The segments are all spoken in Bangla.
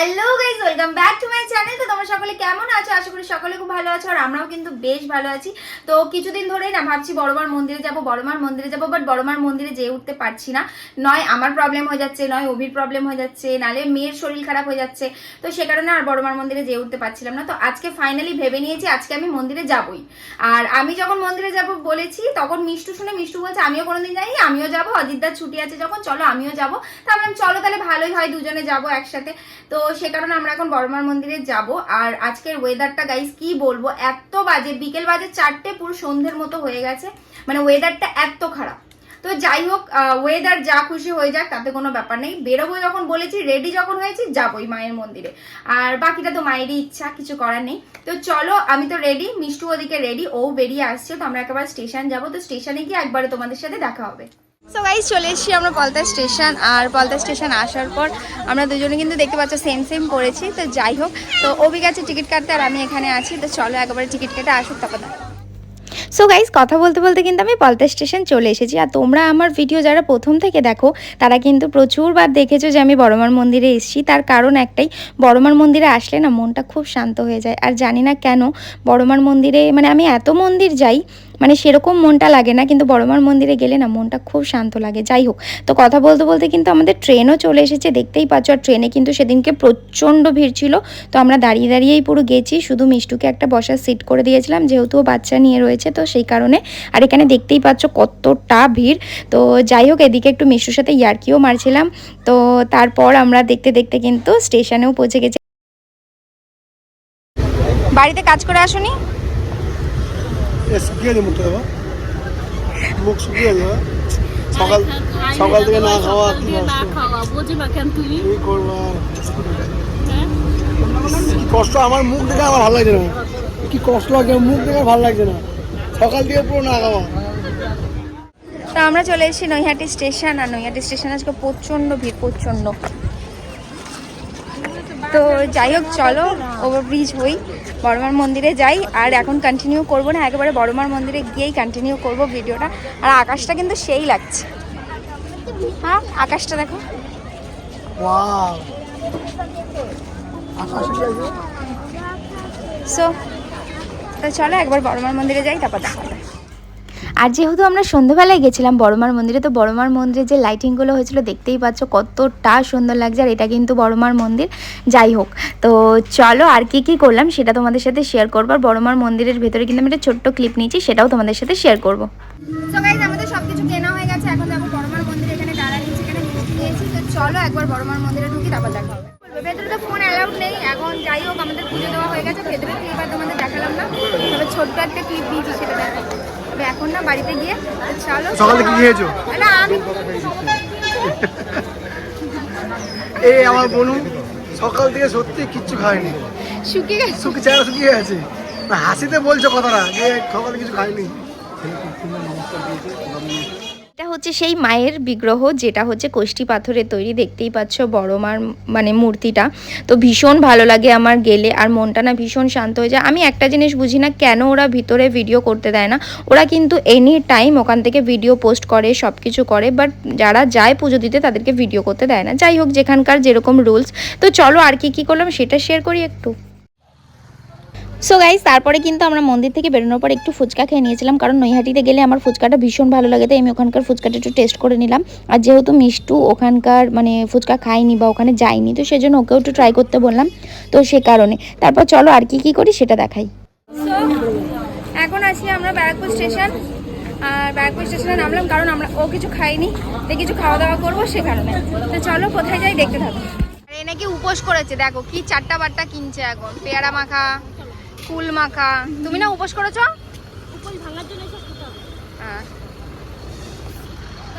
Hello guys welcome back to my channel. তো তোমরা সকলে কেমন আছো? আশা করি সকলে খুব ভালো আছো, আর আমরাও কিন্তু বেশ ভালো আছি। তো কিছুদিন ধরেই না ভাবছি বড়মার মন্দিরে যাব বড়মার মন্দিরে যাব বাট বড়মার মন্দিরে যেয়ে উঠতে পারছি না। নয়, আমার প্রবলেম হয়ে যাচ্ছে, নয়, অভির প্রবলেম হয়ে যাচ্ছে, নালে মেয়ের শরীর খারাপ হয়ে যাচ্ছে। তো সে কারণে আর বড়মার মন্দিরে যেয়ে উঠতে পারছিলাম না। তো আজকে ফাইনালি ভেবে নিয়েছি আজকে আমি মন্দিরে যাবই। আর আমি যখন মন্দিরে যাব বলেছি, তখন মিষ্টু শুনে মিষ্টু বলছে, আমিও কোনোদিন যাইনি, আমিও যাব, অজিতদার ছুটি আছে যখন, চলো আমিও যাব। তা ভাবলাম, চলো তাহলে ভালোই হয়, দুজনে যাব একসাথে। তো সে কারণে আমরা এখন বড়মার মন্দিরে যাব। আর আজকের ওয়েদারটা গাইস কি বলব? এত বাজে। বিকেল বাজে চারটে, পুরো সন্ধ্যের মতো হয়ে গেছে। মানে ওয়েদারটা এত খারাপ। তো যাই হোক ওয়েদার যা খুশি হয়ে যাক, তাতে কোনো ব্যাপার নেই। বেরোবো যখন বলেছি রেডি যখন হয়েছি, যাবোই মায়ের মন্দিরে। আর বাকিটা তো মায়েরই ইচ্ছা, কিছু করার নেই। তো চলো, আমি তো রেডি মিষ্টু ওদিকে রেডি ও বেরিয়ে আসছে, তো আমরা একেবারে স্টেশন যাব। তো স্টেশনে গিয়ে একবারে তোমাদের সাথে দেখা হবে। সো গাইজ চলে এসেছি আমরা পলতা স্টেশন আর পলতা স্টেশন আসার পর আমরা দুজনে কিন্তু দেখতে পাচ্ছ সেম সেম পড়েছি। তো যাই হোক, তো অভি গেছে টিকিট কাটতে আর আমি এখানে আছি। তো চলো একবারে টিকিট কেটে আসুক তারপর। সো গাইজ কথা বলতে বলতে কিন্তু আমি পলতা স্টেশন চলে এসেছি। আর তোমরা আমার ভিডিও যারা প্রথম থেকে দেখো, তারা কিন্তু প্রচুরবার দেখেছ যে আমি বড়মার মন্দিরে এসেছি। তার কারণ একটাই, বড়মার মন্দিরে আসলে না মনটা খুব শান্ত হয়ে যায়। আর জানি না কেন, বড়মার মন্দিরে মানে আমি এত মন্দির যাই মানে সেরকম মনটা লাগে না, কিন্তু বড়মার মন্দিরে গেলে না মনটা খুব শান্ত লাগে। যাই হোক, তো কথা বলতে বলতে কিন্তু আমাদের ট্রেনও চলে এসেছে, দেখতেই পাচ্ছ। আর ট্রেনে কিন্তু সেদিনকে প্রচণ্ড ভিড় ছিল, তো আমরা দাঁড়িয়ে দাঁড়িয়েই পুরো গেছি। শুধু মিষ্টুকে একটা বসার সিট করে দিয়েছিলাম, যেহেতু বাচ্চা নিয়ে রয়েছে, তো সেই কারণে। আর এখানে দেখতেই পাচ্ছ কতটা ভিড়। তো যাই হোক, এদিকে একটু মিষ্টুর সাথে ইয়ার্কিও মারছিলাম। তো তারপর আমরা দেখতে দেখতে কিন্তু স্টেশনেও পৌঁছে গেছি। বাড়িতে কাজ করে আসুনি? এ শুকিয়ে দিয়ে মুখটা দেবো। মুখ শুকিয়ে দেবো সকাল সকাল থেকে না খাওয়া কি খাওয়া বোঝো কেন তুমি? কি করব আর? হ্যাঁ? কি কষ্ট? আমার মুখ দেখে আমার ভালো লাগছে না। কি কষ্ট লাগছে মুখ দেখে ভালো লাগছে না। সকাল থেকে পুরো না খাওয়া। তো আমরা চলে এসেছি নৈহাটি স্টেশন আর নৈহাটি স্টেশন আজকে প্রচণ্ড ভিড় প্রচণ্ড। তো যাই হোক চলো ওভারব্রিজ হই। বড়মার মন্দিরে যাই আর এখন কন্টিনিউ করব না একেবারে বড়মার মন্দিরে গিয়েই কন্টিনিউ করব ভিডিওটা। আর আকাশটা কিন্তু সেই লাগছে। হ্যাঁ আকাশটা দেখো। সো তো চলো একবার বড়মার মন্দিরে যাই তারপর দেখা আর যেহেতু আমরা সন্ধ্যেবেলায় গেছিলাম বড়মার মন্দিরে, তো বড়মার মন্দিরে যে লাইটিংগুলো হয়েছিল দেখতেই পাচ্ছ কতটা সুন্দর লাগছে। আর এটা কিন্তু বড়মার মন্দির। যাই হোক, তো চলো আর কি কি করলাম সেটা তোমাদের সাথে শেয়ার করব। আর বড়মার মন্দিরের ভেতরে কিন্তু আমি একটা ছোট্ট ক্লিপ নিয়েছি, সেটাও তোমাদের সাথে শেয়ার করব। ভেতরে তো ফোন অ্যালাউড নেই। এখন যাই হোক, আমাদের পুজো দেওয়া হয়ে গেছে। ভেতরে তোমাদের দেখালাম না। তবে ছোট্ট একটা ক্লিপ দিয়েছি সেটা দেখাবো। তবে এখন না বাড়িতে গিয়ে চলো সকালে কি খেয়েছো? না আমি এই আমার বনু সকাল থেকে সত্যি কিচ্ছু খায়নি। শুকিয়ে গেছে। শুকিয়ে চেহারা শুকিয়ে গেছে। হাসিতে বলছো কথাটা যে সকালে কিছু খাইনি এটা হচ্ছে সেই মায়ের বিগ্রহ, যেটা হচ্ছে কোষ্ঠী পাথরের তৈরি, দেখতেই পাচ্ছ বড় মার মানে মূর্তিটা। তো ভীষণ ভালো লাগে আমার গেলে, আর মনটা না ভীষণ শান্ত হয়ে যায়। আমি একটা জিনিস বুঝি না, কেন ওরা ভিতরে ভিডিও করতে দেয় না? ওরা কিন্তু এনি টাইম ওখান থেকে ভিডিও পোস্ট করে সব কিছু করে বাট যারা যায় পুজো দিতে তাদেরকে ভিডিও করতে দেয় না। যাই হোক, যেখানকার যেরকম রুলস তো চলো আর কি কি করলাম, সেটা শেয়ার করি একটু। সো গাইজ তারপরে কিন্তু আমরা মন্দির থেকে বেরোনোর পর একটু ফুচকা খেয়ে নিয়েছিলাম কারণ নৈহাটিতে গেলে আমার ফুচকাটা ভীষণ ভালো লাগে তাই আমি ওখানকার ফুচকাটা একটু টেস্ট করে নিলাম। আর যেহেতু মিষ্টু ওখানকার মানে ফুচকা খাইনি বা ওখানে যায়নি তো সেজন্য ওকেও একটু ট্রাই করতে বললাম তো সে কারণে। তারপর চলো আর কি কি করি সেটা দেখাই। এখন আছি আমরা ব্যারাকপুর স্টেশন। আর ব্যারাকপুর স্টেশনে নামলাম কারণ আমরা ও কিছু খাইনি তাই কিছু খাওয়া দাওয়া করব সে কারণে। তো চলো কোথায় যাই দেখতে থাকো। এ নাকি উপোস করেছে দেখো কি চারটা বারটা কিনছে এখন পেয়ারা মাখা। ফুল মাখা। তুমি না উপোস করেছ? উপোস ভাঙার জন্য এসব খেতে হবে। হ্যাঁ।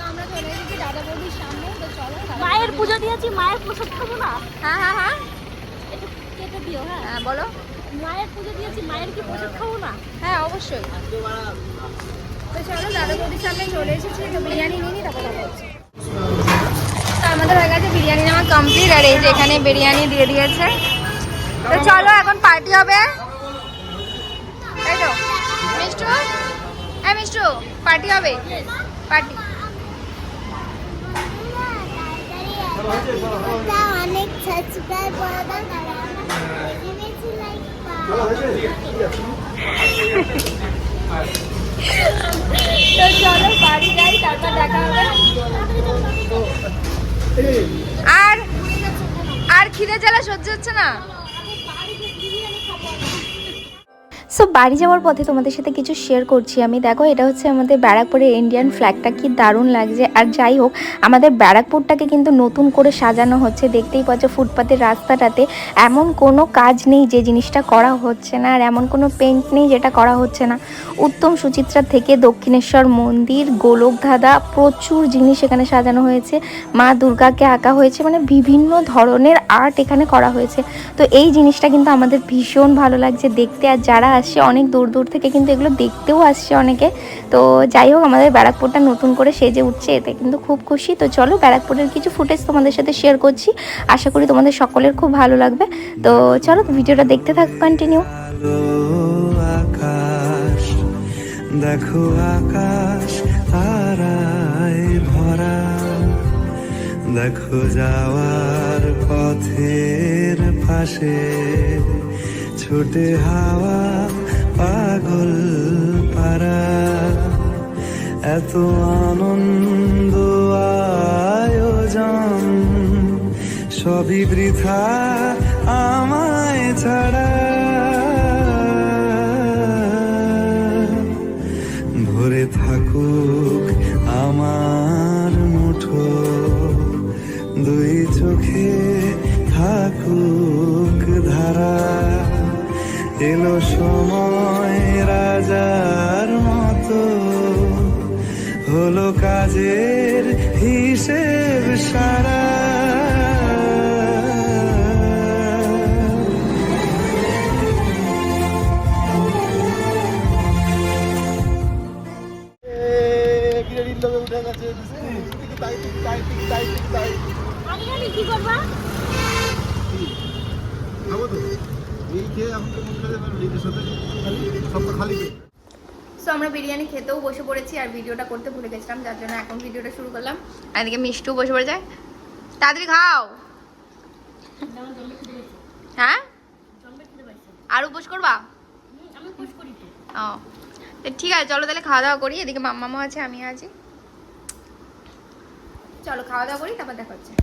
আমরা চলে এসেছি দাদা বৌদির সামনে তো চলো মায়ের পুজো দিয়েছি মায়ের প্রসাদ খাব না? হ্যাঁ হ্যাঁ হ্যাঁ। একটু কেটে দিও হ্যাঁ। হ্যাঁ বলো। মায়ের পুজো দিয়েছি মায়ের কি প্রসাদ খাব না? হ্যাঁ অবশ্যই। তো চলো দাদা বৌদির সামনে চলে এসেছি তো বিরিয়ানি নিয়ে নিই তারপর কথা হচ্ছে আমাদের হয়ে গেছে বিরিয়ানি নেওয়া কমপ্লিট আর এই যে এখানে বিরিয়ানি দিয়ে দিয়েছে। তো চলো এখন পার্টি হবে। তাই তো? মিষ্টু? হ্যাঁ মিষ্টু পার্টি হবে। পার্টি অনেক সাবস্ক্রাইব করে দাও চলো, পাবো হয়েছে? তো চলো বাড়ি যাই তারপর দেখা হবে। আর আর খিদে জ্বালা সহ্য হচ্ছে না? সো বাড়ি যাওয়ার পথে তোমাদের সাথে কিছু শেয়ার করছি আমি। দেখো, এটা হচ্ছে আমাদের ব্যারাকপুরের ইন্ডিয়ান ফ্ল্যাগটা কি দারুণ লাগছে। আর যাই হোক, আমাদের ব্যারাকপুরটাকে কিন্তু নতুন করে সাজানো হচ্ছে। দেখতেই পাচ্ছ ফুটপাতের রাস্তাটাতে এমন কোনো কাজ নেই যে জিনিসটা করা হচ্ছে না, আর এমন কোনো পেন্ট নেই যেটা করা হচ্ছে না। উত্তম সুচিত্রা থেকে দক্ষিণেশ্বর মন্দির গোলকধাঁধা প্রচুর জিনিস এখানে সাজানো হয়েছে। মা দুর্গাকে আঁকা হয়েছে মানে বিভিন্ন ধরনের আর্ট এখানে করা হয়েছে। তো এই জিনিসটা কিন্তু আমাদের ভীষণ ভালো লাগছে দেখতে। আর যারা আসছে, অনেক দূর দূর থেকে কিন্তু এগুলো দেখতেও আসছে অনেকে। তো যাই হোক, আমাদের ব্যারাকপুরটা নতুন করে সেজে উঠছে, এতে কিন্তু খুব খুশি। তো চলো, ব্যারাকপুরের কিছু ফুটেজ তোমাদের সাথে শেয়ার করছি। আশা করি তোমাদের সকলের খুব ভালো লাগবে। তো চলো, ভিডিওটা দেখতে থাকো কন্টিনিউ দেখো আকাশ, তারায় ভরা। দেখো যাওয়ার পথের পাশে। ছোটে হাওয়া পাগল পারা এত আনন্দ আয়োজন সবই বৃথা আমায় ছাড়া। রাজার মতো হলো কাজের হিসেব সারা এ, কি করবা? সো আমরা বিরিয়ানি খেতেও বসে পড়েছি আর ভিডিওটা করতে ভুলে গেছিলাম, যার জন্য এখন ভিডিওটা শুরু করলাম। আর এদিকে মিষ্টিও বসে পড়ে যায় তাড়াতাড়ি খাও। হ্যাঁ? আর উপোস করবা? ও ঠিক আছে, চলো তাহলে খাওয়া দাওয়া করি। এদিকে মাম্মামও আছে আমি আছি। চলো খাওয়া দাওয়া করি, তারপর দেখা হচ্ছে।